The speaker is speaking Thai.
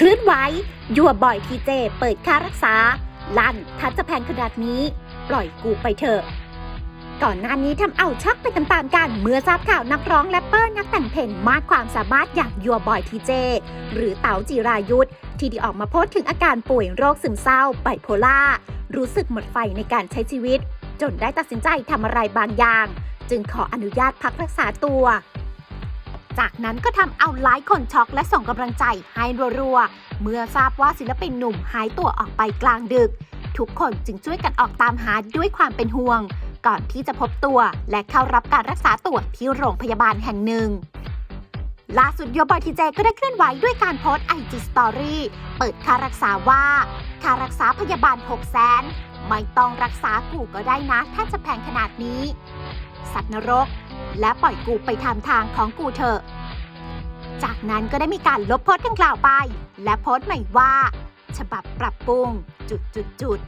คลื่นไหวยัวบ่อยทีเจ เปิดค่ารักษา ลั่นถ้าจะแพงขนาดนี้ ปล่อยกูไปเถอะก่อนหน้านี้ทำเอาช็อกไปตามๆกัน เมื่อทราบข่าวนักร้องแรปเปอร์นักแต่งเพลงมากความสามารถอย่างยัวบอยทีเจ หรือเต๋าจิรายุทธที่ได้ออกมาโพสต์ถึงอาการป่วยโรคซึมเศร้าไบโพล่ารู้สึกหมดไฟในการใช้ชีวิต จนได้ตัดสินใจทำอะไรบางอย่าง จึงขออนุญาตพักรักษาตัว จากนั้นก็ทำเอาหลายคนช็อกและส่งกำลังใจให้รัวๆ เมื่อทราบว่าศิลปินหนุ่มหายตัวออกไปกลางดึก ทุกคนจึงช่วยกันออกตามหาด้วยความเป็นห่วง ก่อนที่จะพบตัวและเข้ารับการรักษาตัวที่โรงพยาบาลแห่งหนึ่งล่าสุดโยบอยทีเจก็ได้เคลื่อนไหวด้วยการโพสต์ไอจีสตอรี่เปิดค่ารักษาว่า ค่ารักษาพยาบาล6 0แสนไม่ต้องรักษากูก็ได้นะ ถ้าจะแพงขนาดนี้ สัตว์นรก และปล่อยกูไปทำทางของกูเถอะ จากนั้นก็ได้มีการลบโพสต์ดังกล่าวไป และโพสต์ใหม่ว่า ฉบับปรับปรุงจุดจุดจุด